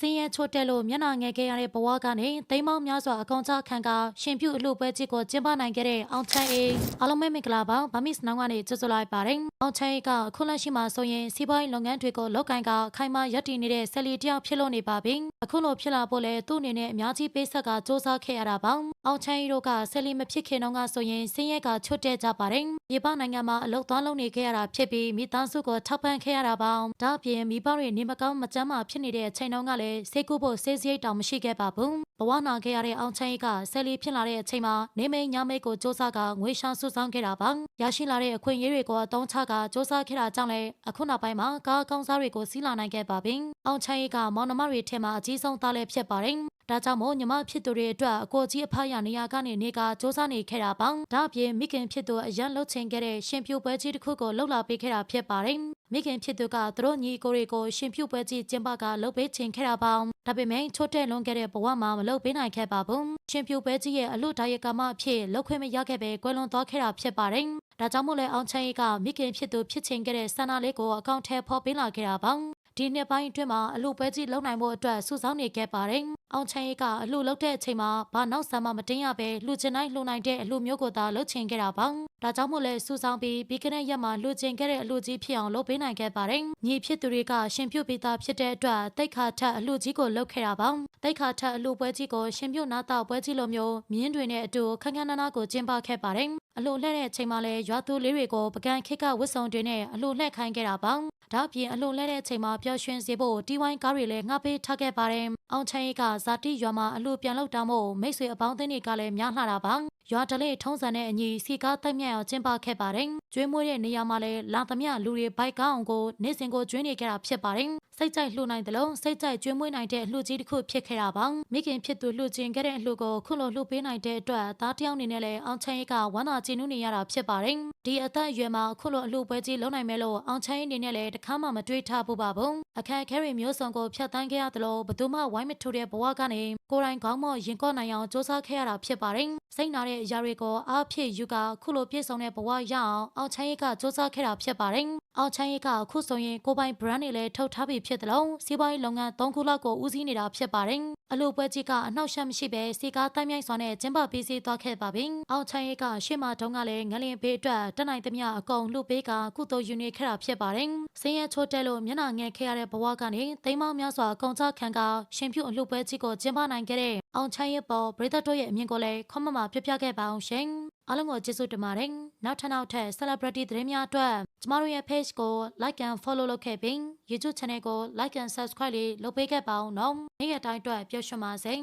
စင်းရဲချို့တက်လို့မျက်နှာငယ်ခဲ့ရတဲ့ဘဝကနေတိမ်မောင်းများစွာအကောင်ကြခံကရှင်ပြုအလှပွဲကြီးကိုကျင်းပနိုင်ခဲ့တဲ့အောင်ချမ်းအေးအားလုံးပဲမင်္ဂလာပါဗမစ်နောင်ကနေကြိုဆိုလိုက်ပါတယ်အောင်ချမ်းအေးကအခုလက်ရှိမှာဆိုရင်စီးပွားရေးလုပ်ငန်းတွေကိုလုပ်ကိုင်ကခိုင်မာရပ်တည်နေတဲ့ဆယ်လီတယောက်ဖြစ်လို့နေပါပြီအခုလိုဖြစ်လာဖို့လဲသူ့အနေနဲ့အများကြီးပေးဆက်ကစ조사ခဲ့ရတာပါအောင်ချမ်းအေးတို့ကဆယ်လီမဖြစ်ခင်တော့ကဆိုရင်စင်းရဲကချွတ်တက်ကြပါတယ်မြေပနိုင်ငံမှာအလုပ်သွားလုပ်နေခဲ့ရတာဖြစ်ပြီးမိသားစုကိုထောက်ပံ့ခဲ့ရတာပါဒါအပြင်မိဘတွေနေမကောင်းမကျန်းမာဖြစ်နေတဲ့အချိန်တုန်းကလည်းစိတ်ကူးဖို့စိတ်စရိတ်တောင်မရှိခဲ့ပါဘူး ဘဝနာခဲ့ရတဲ့အောင်ချမ်းအေးကဆယ်လီဖြစ်လာတဲ့အချိန်မှာနေမိန်ညမိတ်ကိုစ조사ကငွေရှာစုဆောင်းခဲ့တာပါရရှိလာတဲ့အခွင့်အရေးတွေကိုအသုံးချကစ조사ခဲ့တာကြောင့်လည်းအခုနောက်ပိုင်းမှာကားအကောင်းစားတွေကိုစီးလာနိုင်ခဲ့ပါပြီအောင်ချမ်းအေးကမောင်နှမတွေထဲမှာအကြီးဆုံးသားလည်းဖြစ်ပါတယ်ဒါကြောင့်မို့ညီမဖြစ်သူတွေအတွက်အကိုကြီးအဖရနေရာကနေနေကစ조사နေခဲ့တာပါဒါအပြင်မိခင်ဖြစ်သူအရန်လှုပ်ချင်ခဲ့တဲ့ရှင်ပြိုပွဲကြီးတစ်ခုကိုလှုပ်လာပေးခဲ့တာဖြစ်ပါတယ်မိခင်ဖြစ်သူကသူတို့ညီကိုတွေကိုရှင်ပြိုပွဲကြီးကျင်းပကလှုပ်ပေးချင်ခဲ့တာပါဒါပေမဲ့ချို့တဲ့လွန်ခဲ့တဲ့ဘဝမှာမ လှုပ်ပေးနိုင်ခဲ့ပါဘူးရှင်ပြိုပွဲကြီးရဲ့အလို့ဒါရကမအဖြစ်လှုပ်ခွင့်မရခဲ့ပဲကွယ်လွန်သွားခဲ့တာဖြစ်ပါတယ်ဒါကြောင့်မို့လဲအောင်ချမ်းအေးကမိခင်ဖြစ်သူဖြစ်ချင်ခဲ့တဲ့ဆန္ဒလေးကိုအကောင့်ထဲဖော်ပေးလာခဲ့တာပါ ဒီနှစ်ပိုင်းအတွင်းမှာအလှပွဲကြီးလုံနိုင်ဖို့အတွက်စုဆောင်းနေခဲ့ပါတယ်။အောင်ချမ်းရေးကအလှလုပ်တဲ့အချိန်မှာဘာနောက်ဆံမှမတင်ရပဲလှချင်တိုင်းလှနိုင်တဲ့အလှမျိုးကိုသာလုပ်ချင်ခဲ့တာပါ။ဒါကြောင့်မို့လဲစုဆောင်းပြီးပြီးကနေ့ရက်မှာလှချင်ခဲ့တဲ့အလှကြီးဖြစ်အောင်လုပ်ပေးနိုင်ခဲ့ပါတယ်။ညီဖြစ်သူတွေကရှင်ပြုတ်ပြီးသားဖြစ်တဲ့အတွက်တိတ်ခါထက်အလှကြီးကိုလုပ်ခဲ့တာပါ။တိတ်ခါထက်အလှပွဲကြီးကိုရှင်ပြုတ်နာတာပွဲကြီးလိုမျိုးမြင်းတွေနဲ့အတူခန်းခန်းနာနာကိုကျင်းပခဲ့ပါတယ်။အလှလှဲ့တဲ့အချိန်မှာလဲရွာသူလေးတွေကိုပကံခိကဝစ်စုံတွေနဲ့အလှလှဲ့ခိုင်းခဲ့တာပါ။ ဒါအပြင်အလှလဲတဲ့အချိန်မှာပျော်ရွှင်စေဖို့တီဝိုင်းကားတွေလည်းငှားပေးထားခဲ့ပါတယ်။အောင်ချမ်းရေးကဇာတိရွာမှာအလှပြန်လောက်တာမို့မိတ်ဆွေအပေါင်းအသင်းတွေကလည်းများလှတာပါ။ရွာတလေးထုံးစံတဲ့အညီစီကားတိုက်မြတ်အောင်ကျင်းပခဲ့ပါတယ်။ကျွေးမွေးတဲ့နေရာမှာလည်းလာသမျှလူတွေဘိုက်ကောင်းအောင်ကိုနေ့စဉ်ကိုကျွေးနေကြတာဖြစ်ပါတယ်။ စိတ်ကြိုက်လှူနိုင်တယ်လို့စိတ်ကြိုက်ကျွေးမွေးနိုင်တဲ့လှူကြီးတစ်ခုဖြစ်ခဲ့တာပါ။မိခင်ဖြစ်သူလှူကျင်ခဲ့တဲ့လှူကိုခုလိုလှူပေးနိုင်တဲ့အတွက်သားတယောက်အနေနဲ့လည်းအောင်ချမ်းရေးကဝမ်းသာကြည်နူးနေရတာဖြစ်ပါတယ်။ဒီအသက်အရွယ်မှာခုလိုအလှူပွဲကြီးလုပ်နိုင်မယ်လို့အောင်ချမ်းရေးအနေနဲ့လည်းတခါမှမတွေးထားဘူးပါဘူး။အခက်အခဲတွေမျိုးစုံကိုဖျက်ဆီးခဲ့ရတယ်လို့ဘယ်သူမှဝိုင်းမထိုးတဲ့ဘဝကနေကိုယ်တိုင်ကောင်းမော့ရင်ကော့နိုင်အောင်စူးစမ်းခဲ့ရတာဖြစ်ပါတယ်။စိတ်နာတဲ့အရာတွေကိုအားဖြည့်ယူကခုလိုပြည့်စုံတဲ့ဘဝရအောင်အောင်ချမ်းရေးကစူးစမ်းခဲ့တာဖြစ်ပါတယ်။အောင်ချမ်းရေးကအခုဆိုရင်ကိုပိုင် brand တွေလည်းထုတ်ထားပြီးဖြစ်တယ်လို့စီးပွားရေးလုပ်ငန်း၃ခုလောက်ကိုဦးစီးနေတာဖြစ်ပါတယ်။အလို့ပွဲကြီးကအနှောက်အယှက်မရှိပဲစီကားတိုင်းမြိုင်စွာနဲ့ကျင်းပပေးစီသွားခဲ့ပါပြီ။အောင်ချမ်းရေးကရှေ့မှာတုန်းကလည်းငလင်ဘေးအတွက်တက်နိုင်သမျှအကုန်လှုပ်ပေးကကုသိုလ်ယူနေခဲ့တာဖြစ်ပါတယ်။စင်းရဲချိုးတက်လို့မျက်နှာငယ်ခဲ့ရတဲ့ဘဝကနေသိမ်းမောင်းများစွာအကုန်ချခံကရှင်ပြုအလှပွဲကြီးကိုကျင်းပနိုင်ခဲ့တဲ့အောင်ချမ်းရေးပေါ်ပရိသတ်တို့ရဲ့အမြင်ကိုလည်းခွန်မမပြပြခဲ့ပါအောင်ရှင်။ အားလုံးကိုကျေးဇူးတင်ပါတယ်။နောက်ထပ်နောက်ထပ် celebrity သတင်းများအတွက်ကျမတို့ရဲ့ page ကို like and follow လုပ်ခဲ့ပြီး YouTube channel ကို like and subscribe လေးလုပ်ပေးခဲ့ပါအောင်နော်။နေ့ရက်တိုင်းအတွက်ပြောရွှင်ပါစေ။